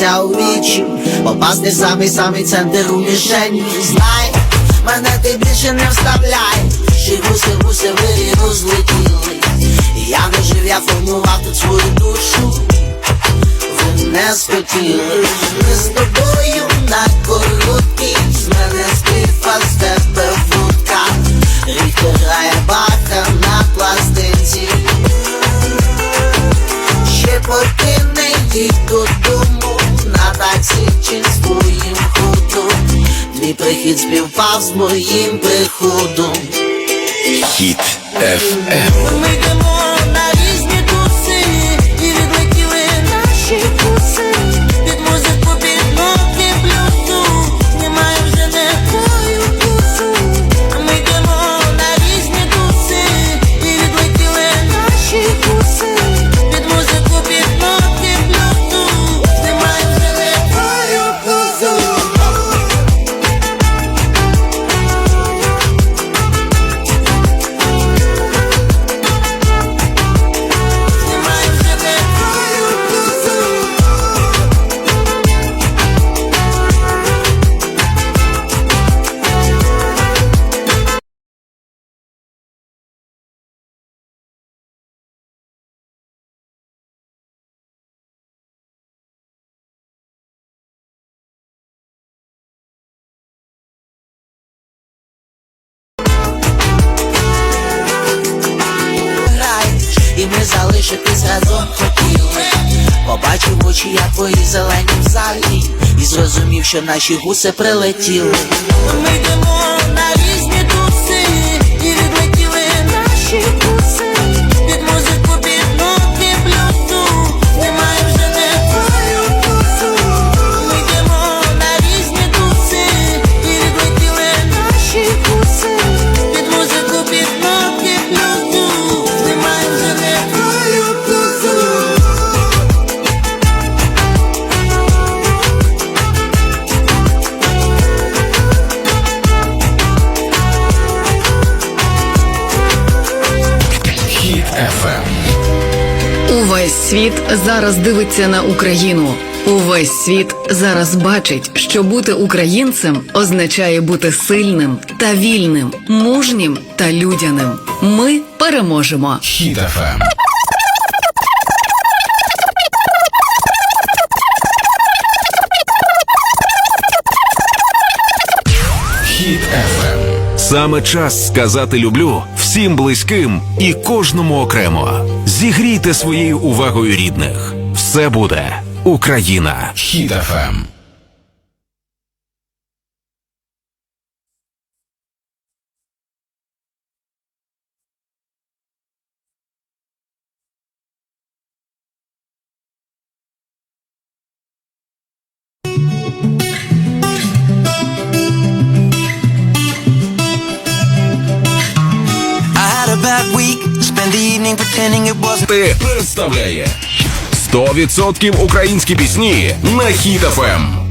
подивися у вічі, попасти самий самий центр у мішені. Знай, мене ти більше не вставляй. Ще гуси, гуси вирі розлетіли. Я не жив, я формував тут свою душу. Ви не схотіли Ми з тобою на короткій З мене спіфа, з тебе вудка Рідко грає баха на пластинці Ще поки не їдь додому На таксі чи з твоїм ходом Твій прихід співпав з моїм приходом Хіт FM. Побачив очі, я твої зелені в залі, і зрозумів, що наші гуси прилетіли. Ми йдемо FM. Увесь світ зараз дивиться на Україну. Увесь світ зараз бачить, що бути українцем означає бути сильним та вільним, мужнім та людяним. Ми переможемо. Хіт Саме час сказати люблю всім близьким і кожному окремо. Зігрійте своєю увагою рідних. Все буде Україна. Хіт представляє 100% українські пісні на Ем.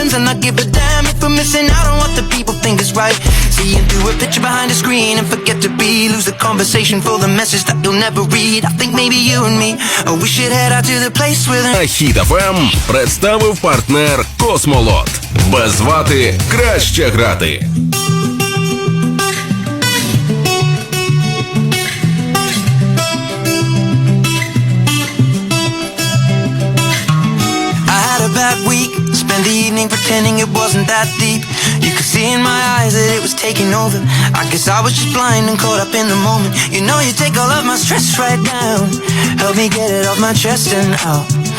Plans and not give a damn if we're missing out on what the people think is right. Seeing through a picture behind a screen and forget to be. Lose the conversation for the message that you'll never read. I think maybe you and me, oh, we should head out to the place where the Хіт ФМ представив партнер Космолот. Без вати краще грати. Spent the evening pretending it wasn't that deep. You could see in my eyes that it was taking over. I guess I was just blind and caught up in the moment. You know, you take all of my stress right down. Help me get it off my chest and out.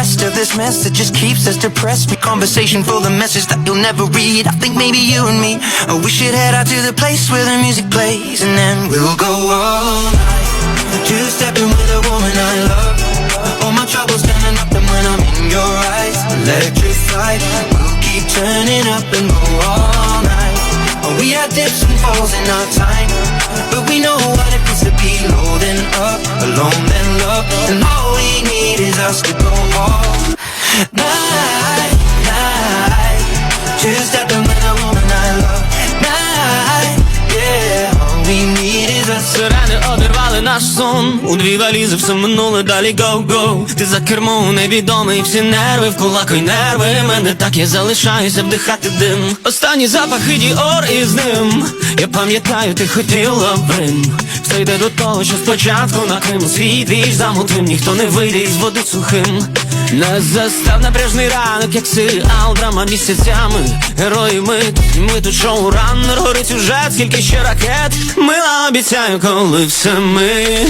Rest of this mess that just keeps us depressed. We conversation for the message that you'll never read. I think maybe you and me, oh, we should head out to the place where the music plays, and then we'll go all night. Two stepping with a woman I love. trouble standing up and when I'm in your eyes Electrified We'll keep turning up and go all night Oh, We had dips and falls in our time But we know what it feels to be low then up Alone then love And all us to go all night, night Just stepping with a woman I love. Night, yeah All we need is us. Сирени обірвали наш сон. У дві валізи все минуле, далі go-go Ти за кермом невідомий, всі нерви. В кулаку й нерви. Мене так я залишаюся вдихати дим. Останні запахи діор із ним. Я пам'ятаю, ти хотіла в Рим Все йде до того, що спочатку на Крим Свій твій замутим, ніхто не вийде із води сухим. Нас застав напряжний ранок, як серіал, драма місяцями. Герої ми ми тут шоураннер Горить сюжет, скільки ще ракет. Мила обіцяю, коли все мине.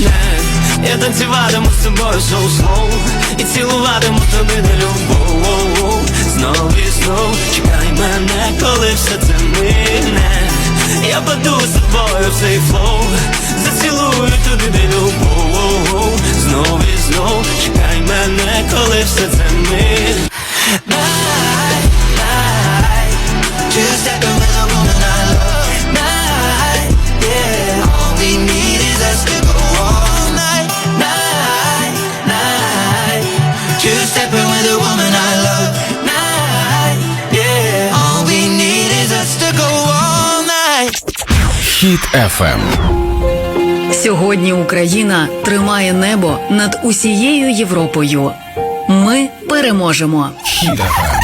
Я танцюватиму з тобою соу slow І цілуватиму тобі на любов. Знов і знов чекай мене, коли все це мине Я паду з тобою в цей флоу. Зацілую туди, де любов. Знов і знов чекай мене, коли все це мине Хіт FM. Сьогодні Україна тримає небо над усією Європою. Ми переможемо. Хіт FM.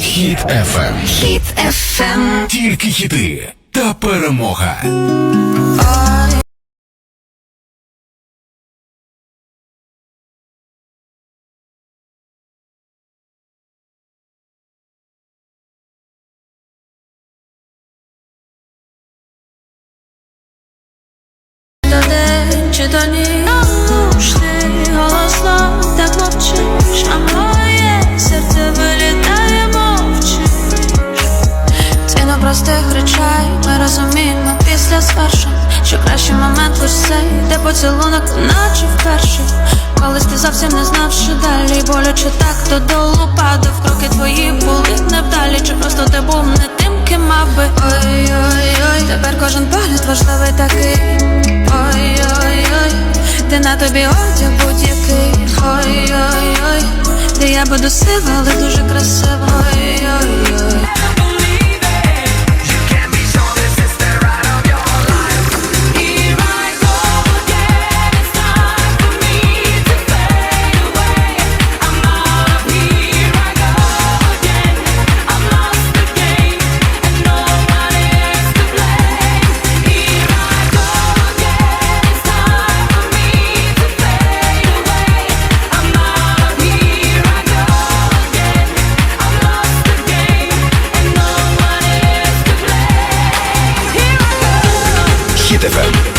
Хіт FM. Хіт ФМ. Тільки хіти та перемога. Чи простих речей ми розуміємо після звершень Що кращий момент лиш де поцілунок, наче вперше. Колись ти зовсім не знав, що далі боляче так додолу падав Кроки твої були невдалі, чи просто ти був не тим, ким мав Ой-ой-ой, тепер кожен погляд важливий такий. Ой-ой-ой, ти на тобі одяг будь-який. Ой-ой-ой, де я буду сива, але дуже красива. Ой-ой-ой FM.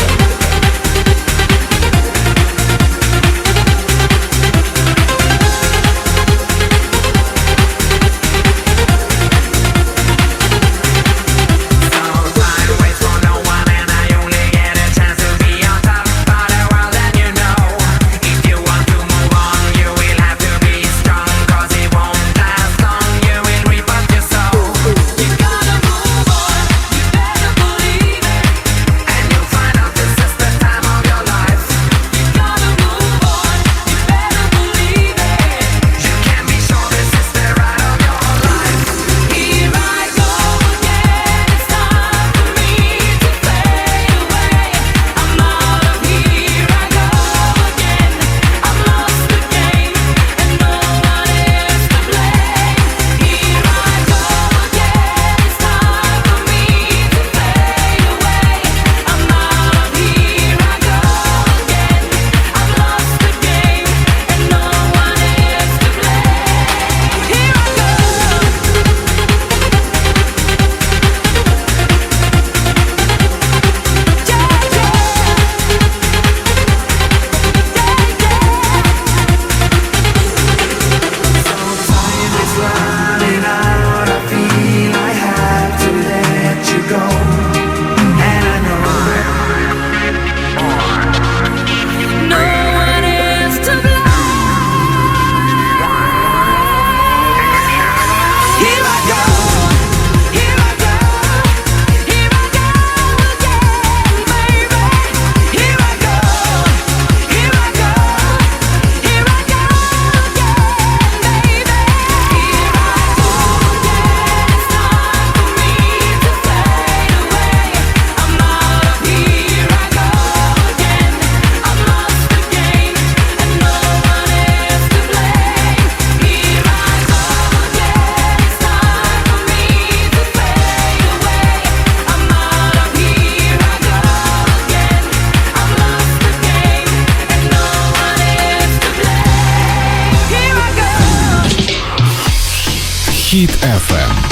FM.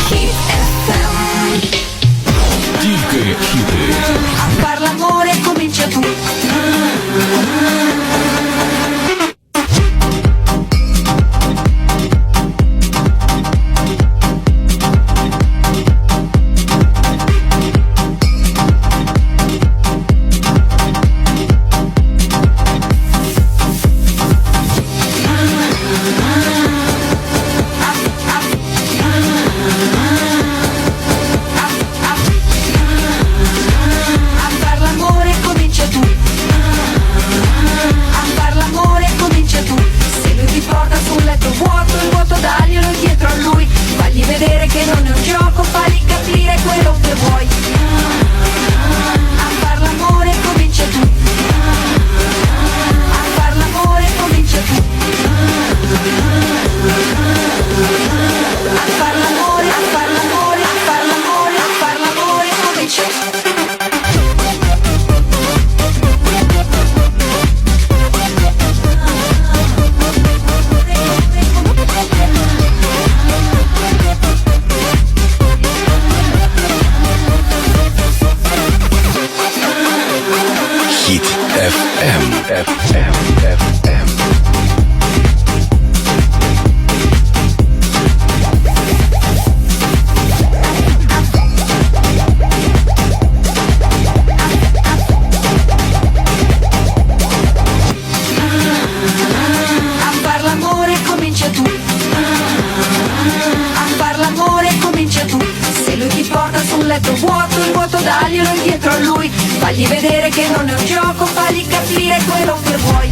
Fagli vedere che non è un gioco, fagli capire quello che vuoi.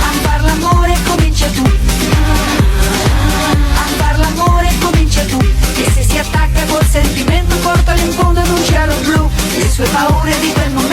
A far l'amore comincia tu. A far l'amore comincia tu. E se si attacca col sentimento, portalo in fondo ad un cielo blu. Le sue paure di quel momento